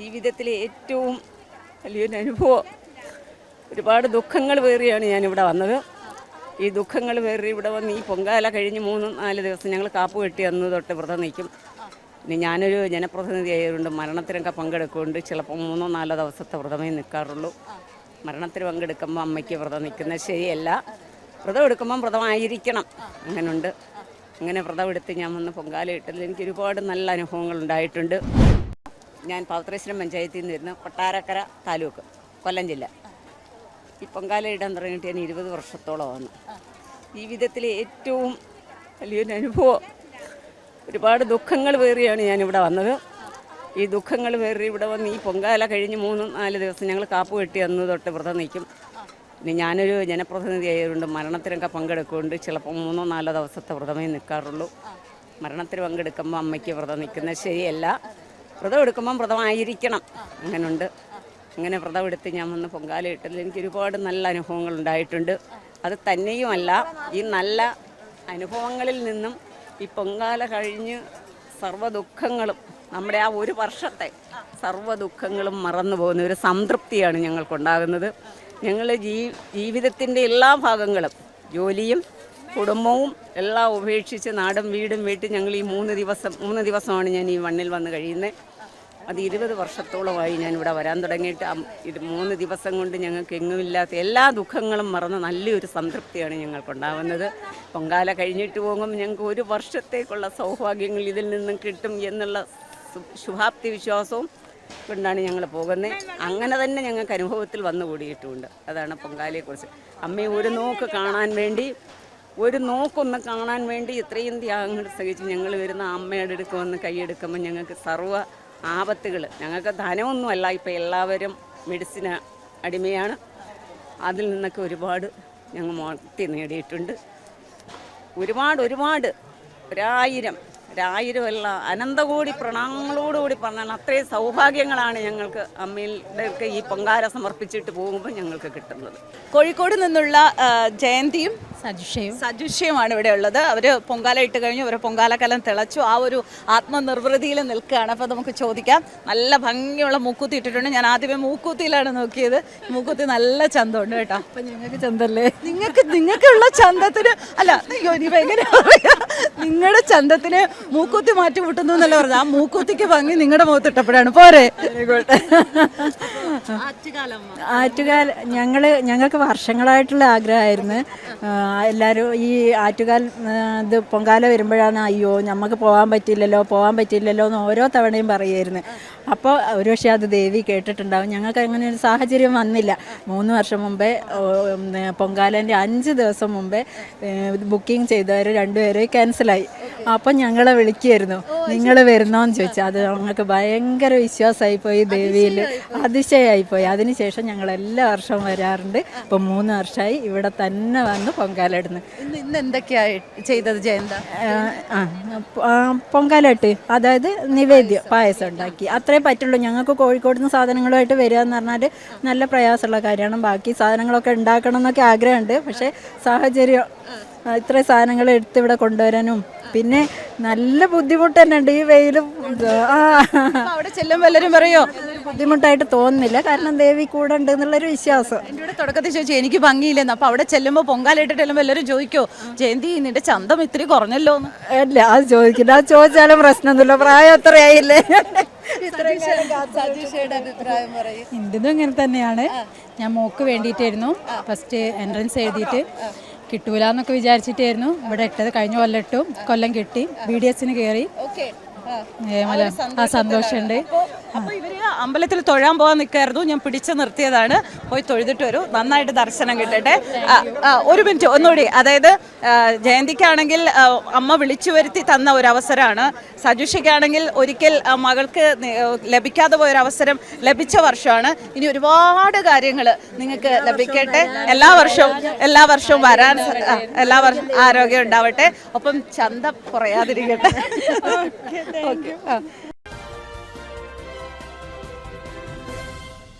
ജീവിതത്തിലെ ഏറ്റവും വലിയൊരു അനുഭവം. ഒരുപാട് ദുഃഖങ്ങൾ വേറിയാണ് ഞാനിവിടെ വന്നത്. ഈ ദുഃഖങ്ങൾ വേറി ഇവിടെ വന്ന് ഈ പൊങ്കാല കഴിഞ്ഞ് മൂന്ന് നാല് ദിവസം ഞങ്ങൾ കാപ്പ് കെട്ടി അന്ന് തൊട്ട് വ്രതം നിൽക്കും. ഇനി ഞാനൊരു ജനപ്രതിനിധി ആയതുകൊണ്ട് മരണത്തിനൊക്കെ പങ്കെടുക്കുന്നുണ്ട്. ചിലപ്പോൾ മൂന്നോ നാലോ ദിവസത്തെ വ്രതമേ നിൽക്കാറുള്ളൂ. മരണത്തിന് പങ്കെടുക്കുമ്പോൾ അമ്മയ്ക്ക് വ്രതം നിൽക്കുന്നത് ശരിയല്ല. വ്രതം എടുക്കുമ്പം വ്രതമായിരിക്കണം. അങ്ങനെയുണ്ട് അങ്ങനെ വ്രതം എടുത്ത് ഞാൻ വന്ന് പൊങ്കാല ഇട്ടതിൽ എനിക്ക് ഒരുപാട് നല്ല അനുഭവങ്ങൾ ഉണ്ടായിട്ടുണ്ട്. ഞാൻ പൗത്രേശ്വരം പഞ്ചായത്തിൽ നിന്ന് വരുന്ന കൊട്ടാരക്കര താലൂക്ക് കൊല്ലം ജില്ല. ഈ പൊങ്കാല ഇടാൻ തുടങ്ങിയിട്ട് ഞാൻ ഇരുപത് വർഷത്തോളമാണ് ജീവിതത്തിലെ ഏറ്റവും വലിയൊരു അനുഭവം ഒരുപാട് ദുഃഖങ്ങൾ വേറിയാണ് ഞാനിവിടെ വന്നത്. ഈ ദുഃഖങ്ങൾ വേറി ഇവിടെ വന്ന് ഈ പൊങ്കാല കഴിഞ്ഞ് മൂന്ന് നാല് ദിവസം ഞങ്ങൾ കാപ്പ് കെട്ടി അന്ന് തൊട്ട് വ്രതം നിൽക്കും. ഇനി ഞാനൊരു ജനപ്രതിനിധി ആയതുകൊണ്ട് മരണത്തിനൊക്കെ പങ്കെടുക്കുന്നുണ്ട്. ചിലപ്പോൾ മൂന്നോ നാലോ ദിവസത്തെ വ്രതമേ നിൽക്കാറുള്ളൂ. മരണത്തിന് പങ്കെടുക്കുമ്പോൾ അമ്മയ്ക്ക് വ്രതം നിൽക്കുന്നത് ശരിയല്ല. വ്രതം എടുക്കുമ്പം വ്രതമായിരിക്കണം. അങ്ങനുണ്ട്. അങ്ങനെ വ്രതം എടുത്ത് ഞാൻ വന്ന് പൊങ്കാല ഇട്ടതിൽ എനിക്ക് ഒരുപാട് നല്ല അനുഭവങ്ങൾ ഉണ്ടായിട്ടുണ്ട്. അത് തന്നെയുമല്ല ഈ നല്ല അനുഭവങ്ങളിൽ നിന്നും ഈ പൊങ്കാല കഴിഞ്ഞ് സർവ ദുഃഖങ്ങളും നമ്മുടെ ആ ഒരു വർഷത്തെ സർവ ദുഃഖങ്ങളും മറന്നു പോകുന്ന ഒരു സംതൃപ്തിയാണ് ഞങ്ങൾക്കുണ്ടാകുന്നത്. ഞങ്ങൾ ജീ ജീവിതത്തിന്റെ എല്ലാ ഭാഗങ്ങളും ജോലിയും കുടുംബവും എല്ലാം ഉപേക്ഷിച്ച് നാടും വീടും വീട്ടും ഞങ്ങൾ ഈ മൂന്ന് ദിവസം മൂന്ന് ദിവസമാണ് ഞാൻ ഈ മണ്ണിൽ വന്ന് കഴിയുന്നത്. അത് ഇരുപത് വർഷത്തോളമായി ഞാൻ ഇവിടെ വരാൻ തുടങ്ങിയിട്ട് ഇത് മൂന്ന് ദിവസം കൊണ്ട് ഞങ്ങൾക്ക് എങ്ങുമില്ലാത്ത എല്ലാ ദുഃഖങ്ങളും മറന്ന് നല്ലൊരു സംതൃപ്തിയാണ് ഞങ്ങൾക്കുണ്ടാവുന്നത്. പൊങ്കാല കഴിഞ്ഞിട്ട് പോകുമ്പോൾ ഞങ്ങൾക്ക് ഒരു വർഷത്തേക്കുള്ള സൗഭാഗ്യങ്ങൾ ഇതിൽ നിന്നും കിട്ടും എന്നുള്ള ശുഭാപ്തി വിശ്വാസവും കൊണ്ടാണ് ഞങ്ങൾ പോകുന്നത്. അങ്ങനെ തന്നെ ഞങ്ങൾക്ക് അനുഭവത്തിൽ വന്നു കൂടിയിട്ടുമുണ്ട് അതാണ് പൊങ്കാലയെക്കുറിച്ച്. അമ്മയെ ഒരു നോക്ക് കാണാൻ വേണ്ടി ഒരു നോക്കൊന്ന് കാണാൻ വേണ്ടി ഇത്രയും ത്യാഗങ്ങൾ സഹിച്ച് ഞങ്ങൾ വരുന്ന അമ്മയുടെ അടുക്കുമെന്ന് കൈയെടുക്കുമ്പോൾ ഞങ്ങൾക്ക് സർവ ആപത്തുകൾ ഞങ്ങൾക്ക് ധനമൊന്നുമല്ല. ഇപ്പം എല്ലാവരും മെഡിസിന് അടിമയാണ്. അതിൽ നിന്നൊക്കെ ഒരുപാട് ഞങ്ങൾ മുക്തി നേടിയിട്ടുണ്ട്. ഒരുപാട് ഒരുപാട്. ഒരായിരം ഒരായിരം അല്ല അനന്തകോടി പ്രണാമങ്ങളോടുകൂടി പറഞ്ഞാൽ അത്രയും സൗഭാഗ്യങ്ങളാണ് ഞങ്ങൾക്ക് അമ്മയുടെ ഈ പൊങ്കാല സമർപ്പിച്ചിട്ട് പോകുമ്പോൾ ഞങ്ങൾക്ക് കിട്ടുന്നത്. കോഴിക്കോട് നിന്നുള്ള ജയന്തിയും സജുഷയും സജുഷയുമാണ് ഇവിടെ ഉള്ളത്. അവർ പൊങ്കാല ഇട്ട് കഴിഞ്ഞു. അവർ പൊങ്കാലക്കലം തിളച്ചു. ആ ഒരു ആത്മനിർവൃതിയിൽ നിൽക്കുകയാണ്. അപ്പോൾ നമുക്ക് ചോദിക്കാം. നല്ല ഭംഗിയുള്ള മൂക്കുത്തി ഇട്ടിട്ടുണ്ട്. ഞാൻ ആദ്യമേ മൂക്കുത്തിയിലാണ് നോക്കിയത്. മൂക്കുത്തി നല്ല ചന്തമുണ്ട് കേട്ടോ. അപ്പം ഞങ്ങൾക്ക് ചന്തല്ലേ? നിങ്ങൾക്ക് നിങ്ങൾക്കുള്ള ചന്തത്തിന് അല്ല അയ്യോ ഇനി എങ്ങനെ നിങ്ങളുടെ ചന്തത്തിന് മൂക്കുത്തി മാറ്റി വിട്ടുന്നു എന്നല്ല പറഞ്ഞു ആ മൂക്കുത്തിക്ക് ഭംഗി നിങ്ങളുടെ മുഖത്ത് ഇട്ടപ്പോഴാണ്. പോരെ. ആറ്റുകാൽ ഞങ്ങൾ ഞങ്ങൾക്ക് വർഷങ്ങളായിട്ടുള്ള ആഗ്രഹമായിരുന്നു. എല്ലാവരും ഈ ആറ്റുകാൽ ഇത് പൊങ്കാല വരുമ്പോഴാണ് അയ്യോ നമുക്ക് പോകാൻ പറ്റില്ലല്ലോ പോകാൻ പറ്റില്ലല്ലോ എന്ന് ഓരോ തവണയും പറയുമായിരുന്നു. അപ്പോൾ ഒരു പക്ഷേ അത് ദേവി കേട്ടിട്ടുണ്ടാവും. ഞങ്ങൾക്ക് അങ്ങനെ ഒരു സാഹചര്യം വന്നില്ല. മൂന്ന് വർഷം മുമ്പേ പൊങ്കാലന്റെ അഞ്ച് ദിവസം മുമ്പേ ബുക്കിംഗ് ചെയ്തവർ രണ്ടുപേരെ ക്യാൻസലായി. അപ്പം ഞങ്ങളെ വിളിക്കുമായിരുന്നു നിങ്ങൾ വരുന്നോന്ന് ചോദിച്ചു. അത് ഞങ്ങൾക്ക് ഭയങ്കര വിശ്വാസമായി പോയി ദേവിയിൽ അതിശയമായി. പോയി അതിനുശേഷം ഞങ്ങൾ എല്ലാ വർഷവും വരാറുണ്ട്. ഇപ്പം മൂന്ന് വർഷമായി ഇവിടെ തന്നെ വന്ന് പൊങ്കാലിടുന്നു ഇന്ന് എന്തൊക്കെയായി എന്തൊക്കെയാ ചെയ്തത് ജയന്ത? പൊങ്കാലിട്ട് അതായത് നിവേദ്യം പായസം. ഉണ്ടാക്കി. അത്രേ പറ്റുള്ളൂ. ഞങ്ങൾക്ക് കോഴിക്കോട് നിന്ന് സാധനങ്ങളുമായിട്ട് വരിക എന്ന് പറഞ്ഞാൽ നല്ല പ്രയാസമുള്ള കാര്യമാണ്. ബാക്കി സാധനങ്ങളൊക്കെ ഉണ്ടാക്കണം എന്നൊക്കെ ആഗ്രഹമുണ്ട്. പക്ഷേ സാഹചര്യം ഇത്രയും സാധനങ്ങൾ എടുത്ത് ഇവിടെ കൊണ്ടുവരാനും. പിന്നെ നല്ല ബുദ്ധിമുട്ട് തന്നെ ഉണ്ട് ഈ വെയിലും. അവിടെ ചെല്ലുമ്പോൾ എല്ലാവരും പറയോ? ബുദ്ധിമുട്ടായിട്ട് തോന്നുന്നില്ല. കാരണം ദേവി കൂടെ ഉണ്ട് എന്നുള്ളൊരു വിശ്വാസം. എന്റെ ഇവിടെ തുടക്കത്തിൽ ചോദിച്ചു എനിക്ക് ഭംഗിയില്ലെന്ന്. അപ്പൊ അവിടെ ചെല്ലുമ്പോൾ പൊങ്കാലിട്ടിട്ട് ചെല്ലുമ്പോൾ എല്ലാവരും ചോദിക്കോ ജയന്തി നിന്റെ ചന്തം ഇത്തിരി കുറഞ്ഞല്ലോ എന്ന് അല്ല അത് ചോദിക്കില്ല. അത് ചോദിച്ചാലും പ്രശ്നമൊന്നുമില്ല. പ്രായം അത്രയായില്ലേ എന്തിനും ഇങ്ങനെ തന്നെയാണ്. ഞാൻ മോക്ക് വേണ്ടിയിട്ടായിരുന്നു. ഫസ്റ്റ് എൻട്രൻസ് എഴുതിയിട്ട്. കിട്ടൂല എന്നൊക്കെ വിചാരിച്ചിട്ടായിരുന്നു. ഇവിടെ ഇട്ടത് കഴിഞ്ഞ കൊല്ലം ഇട്ടു. കൊല്ലം കിട്ടി. ബി ഡി എസിന് കയറി ആ. സന്തോഷമുണ്ട്. അപ്പൊ ഇവർ അമ്പലത്തിൽ തൊഴാൻ പോകാൻ നിൽക്കായിരുന്നു. ഞാൻ പിടിച്ചു നിർത്തിയതാണ്. പോയി തൊഴുതിട്ട് വരൂ. നന്നായിട്ട് ദർശനം കിട്ടട്ടെ. ഒരു മിനിറ്റ്. ഒന്നുകൂടി. അതായത് ജയന്തിക്കാണെങ്കിൽ അമ്മ വിളിച്ചു വരുത്തി തന്ന ഒരു അവസരമാണ് സജുഷയ്ക്കാണെങ്കിൽ ഒരിക്കൽ മകൾക്ക് ലഭിക്കാതെ പോയ ഒരു അവസരം ലഭിച്ച വർഷമാണ്. ഇനി ഒരുപാട് കാര്യങ്ങൾ നിങ്ങൾക്ക് ലഭിക്കട്ടെ. എല്ലാ വർഷവും എല്ലാ വർഷവും വരാൻ എല്ലാ വർഷവും ആരോഗ്യം ഉണ്ടാവട്ടെ. ഒപ്പം ചന്ത കുറയാതിരിക്കട്ടെ. ഓക്കെ ആ